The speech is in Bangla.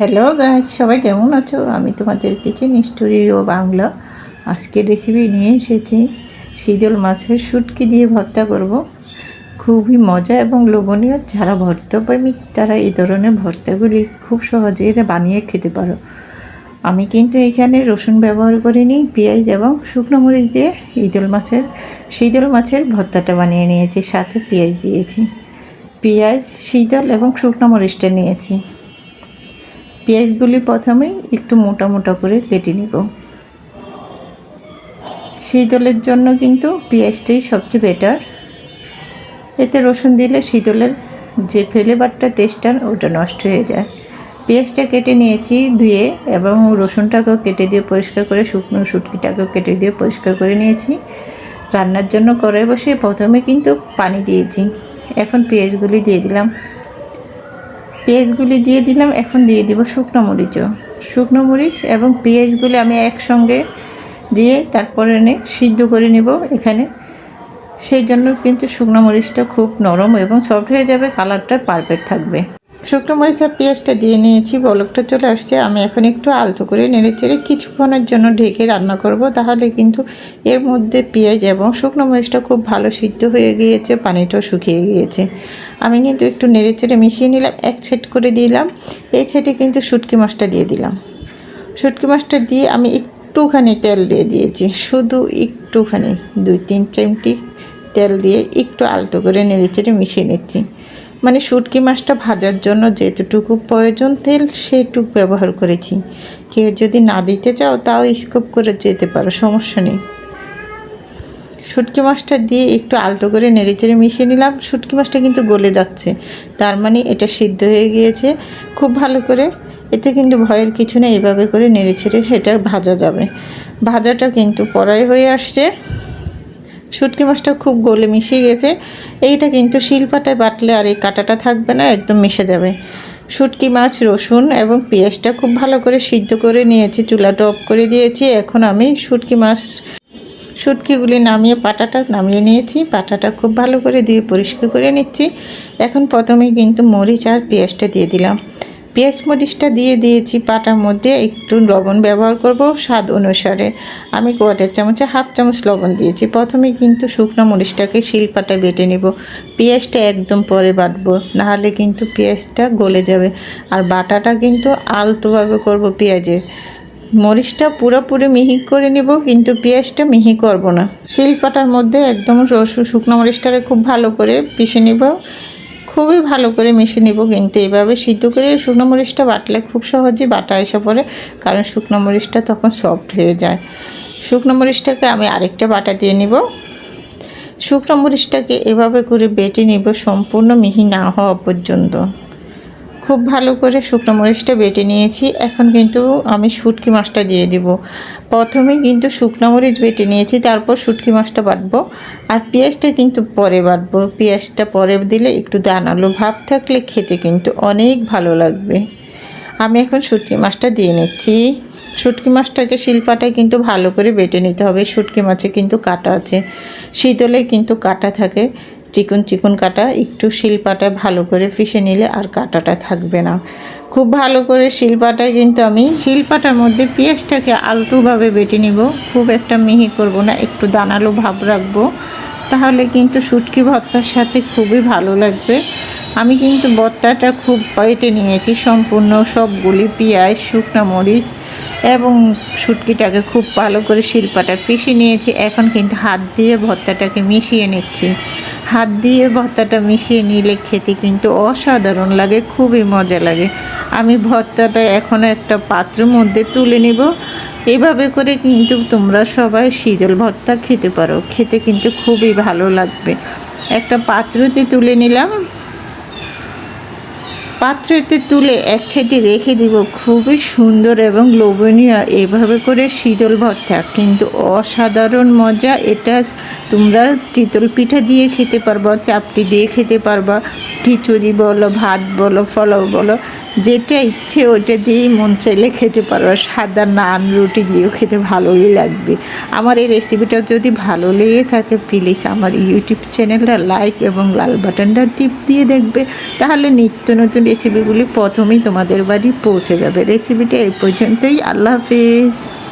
হ্যালো গাইস সবাই কেমন আছো? আমি তোমাদের কিচেন স্টোরি ও বাংলা। আজকে রেসিপি নিয়ে এসেছি। শীতল মাছের শুটকি দিয়ে ভর্তা করব। খুবই মজা এবং লোভনীয়। যারা ভর্তাপ্রেমিক তারা এই ধরনের ভর্তাগুলি খুব সহজে এরা বানিয়ে খেতে পারো। আমি কিন্তু এখানে রসুন ব্যবহার করিনি, পেঁয়াজ এবং শুকনো মরিচ দিয়ে ঈদল মাছের, শীতল মাছের ভর্তাটা বানিয়ে নিয়েছি, সাথে পেঁয়াজ দিয়েছি। পেঁয়াজ, শীতল এবং শুকনো মরিচটা নিয়েছি। পেঁয়াজগুলি প্রথমেই একটু মোটা মোটা করে কেটে নিব। শীতলের জন্য কিন্তু পেঁয়াজটাই সবচেয়ে বেটার এতে রসুন দিলে শীতলের যে ফ্লেভারটা টেস্টটা ওটা নষ্ট হয়ে যায়। পেঁয়াজটা কেটে নিয়েছি ধুয়ে এবং রসুনটাকেও কেটে দিয়ে পরিষ্কার করে, শুকনো শুটকিটাকেও কেটে দিয়ে পরিষ্কার করে নিয়েছি। রান্নার জন্য করে বসে প্রথমে কিন্তু পানি দিয়েছি। এখন পেঁয়াজগুলি দিয়ে দিলাম। পেঁয়াজগুলি দিয়ে দিলাম, এখন দিয়ে দিব শুকনো মরিচও। শুকনো মরিচ এবং পেঁয়াজগুলি আমি একসঙ্গে দিয়ে তারপরে এনে সিদ্ধ করে নেব এখানে। সেই জন্য কিন্তু শুকনো মরিচটা খুব নরম এবং সফট হয়ে যাবে, কালারটা পারফেক্ট থাকবে। শুকনো মরিচ আর পেঁয়াজটা দিয়ে নিয়েছি, বলকটা চলে আসছে। আমি এখন একটু আলতো করে নেড়ে চেড়ে কিছুক্ষণের জন্য ঢেকে রান্না করব। তাহলে কিন্তু এর মধ্যে পেঁয়াজ এবং শুকনো মরিচটা খুব ভালো সিদ্ধ হয়ে গিয়েছে, পানিটাও শুকিয়ে গিয়েছে। আমি কিন্তু একটু নেড়ে চেড়ে মিশিয়ে নিলাম, এক সেট করে দিলাম। এই সেটে কিন্তু শুটকি মাছটা দিয়ে দিলাম। শুটকি মাছটা দিয়ে আমি একটুখানি তেল দিয়ে দিয়েছি, শুধু একটুখানি, দুই তিন চিমটি তেল দিয়ে একটু আলতো করে নেড়ে চেড়ে মিশিয়ে নিচ্ছি। মানে শুটকি মাছটা ভাজার জন্য যেতটুকু প্রয়োজন তেল সেটুকু ব্যবহার করেছি। কেউ যদি না দিতে চাও তাও স্কোপ করে যেতে পারো, সমস্যা নেই। শুটকি মাছটা দিয়ে একটু আলতো করে নেড়েচেড়ে মিশিয়ে নিলাম। শুটকি মাছটা কিন্তু গলে যাচ্ছে। তার মানে এটা সিদ্ধ হয়ে গিয়েছে। খুব ভালো করে। এতে কিন্তু ভয়ের কিছু নেই। এভাবে করে নেড়েচেড়ে সেটা ভাজা যাবে। ভাজাটা কিন্তু পড়াই হয়ে আসছে। শুটকি মাছটা খুব গলে মিশিয়ে গেছে। এইটা কিন্তু শিলপাটায় বাটলে আর এই কাঁটাটা থাকবে না, একদম মিশে যাবে। শুটকি মাছ, রসুন এবং পেঁয়াজটা খুব ভালো করে সিদ্ধ করে নিয়েছি, চুলাটা অফ করে দিয়েছি। এখন আমি শুটকি মাছ, শুটকিগুলি নামিয়ে, পাটাটা নামিয়ে নিয়েছি। পাটাটা খুব ভালো করে দিয়ে পরিষ্কার করে নিচ্ছি। এখন প্রথমে কিন্তু মরিচ আর পেঁয়াজটা দিয়ে দিলাম। পেঁয়াজ মরিচটা দিয়ে দিয়েছি পাটার মধ্যে একটু লবণ ব্যবহার করব স্বাদ অনুসারে। আমি কোয়াটার চামচে হাফ চামচ লবণ দিয়েছি। প্রথমে কিন্তু শুকনো মরিচটাকে শিলপাটায় বেটে নেব। পেঁয়াজটা একদম পরে বাটবো, নাহলে কিন্তু পেঁয়াজটা গলে যাবে। আর বাটাটা কিন্তু আলতোভাবে করব পেঁয়াজের মরিচটা পুরোপুরি মিহি করে নেব, কিন্তু পেঁয়াজটা মিহি করব না। শিলপাটার মধ্যে একদম শুকনো মরিচটাকে খুব ভালো করে পিষে নিব। খুবই ভালো করে মিশিয়ে নেব কিন্তু এভাবে সিদ্ধ করে শুকনো মরিচটা বাটলে খুব সহজেই বাটা এসে পড়ে, কারণ শুকনো মরিচটা তখন সফট হয়ে যায়। শুকনো মরিচটাকে আমি আরেকটা বাটা দিয়ে নিব। শুকনো মরিচটাকে এভাবে করে বেটে নিব সম্পূর্ণ মিহি না হওয়া পর্যন্ত। খুব ভালো করে শুকনো মরিচটা বেটে নিয়েছি। এখন কিন্তু আমি শুটকি মাছটা দিয়ে দিব। প্রথমে কিন্তু শুকনো মরিচ বেটে নিয়েছি, তারপর শুটকি মাছটা বাটবো। আর পেঁয়াজটা কিন্তু পরে বাটবো। পেঁয়াজটা পরে দিলে একটু দানালো ভাব থাকলে খেতে কিন্তু অনেক ভালো লাগবে। আমি এখন শুটকি মাছটা দিয়ে নিচ্ছি। শুটকি মাছটাকে শিল্পাটায় কিন্তু ভালো করে বেটে নিতে হবে। শুটকি মাছে কিন্তু কাটা আছে। শীতলে কিন্তু কাটা থাকে। চিকন চিকন কাটা, একটু শিলপাটায় ভালো করে পিষে নিলে আর কাটাটা থাকবে না। খুব ভালো করে শিলপাটায় কিন্তু আমি শিলপাটার মধ্যে পেঁয়াজটাকে আলতুভাবে বেটে নিব। খুব একটা মিহি করব না, একটু দানালো ভাব রাখব। তাহলে কিন্তু শুটকি ভর্তার সাথে খুবই ভালো লাগবে। আমি কিন্তু ভর্তাটা খুব বেটে নিয়েছি, সম্পূর্ণ সবগুলি পেঁয়াজ, শুকনো মরিচ এবং শুটকিটাকে খুব ভালো করে শিল্পাটা পিষে নিয়েছি। এখন কিন্তু হাত দিয়ে ভর্তাটাকে মিশিয়ে নিচ্ছি। হাত দিয়ে ভর্তাটা মিশিয়ে নিলে খেতে কিন্তু অসাধারণ লাগে, খুবই মজা লাগে। আমি ভর্তাটা এখন একটা পাত্র মধ্যে তুলে নিব। এভাবে করে কিন্তু তোমরা সবাই শীতল ভর্তা খেতে পারো। খেতে কিন্তু খুবই ভালো লাগবে। একটা পাত্রতে তুলে নিলাম। পাত্রতে তুলে এক সাইডে রেখে দিব। খুবই সুন্দর এবং লোভনীয়। এভাবে করে শীতল ভর্তা। কিন্তু অসাধারণ মজা। এটা তোমরা চিতল পিঠা দিয়ে খেতে পারবা, চাপটি দিয়ে খেতে পারবা। খিচুড়ি বলো, ভাত বলো ফলাও বলো। যেটা ইচ্ছে ওইটা দিয়েই মন চাইলে খেতে পারো। সাদা নান রুটি দিয়েও খেতে ভালোই লাগবে। আমার এই রেসিপিটা যদি ভালো লেগে থাকে প্লিজ আমার ইউটিউব চ্যানেলটা লাইক এবং লাল বাটনটা টিপ দিয়ে দেখবে। তাহলে নিত্য নতুন রেসিপিগুলি প্রথমেই তোমাদের বাড়ি পৌঁছে যাবে। রেসিপিটা এই পর্যন্তই। আল্লাহ হাফিজ।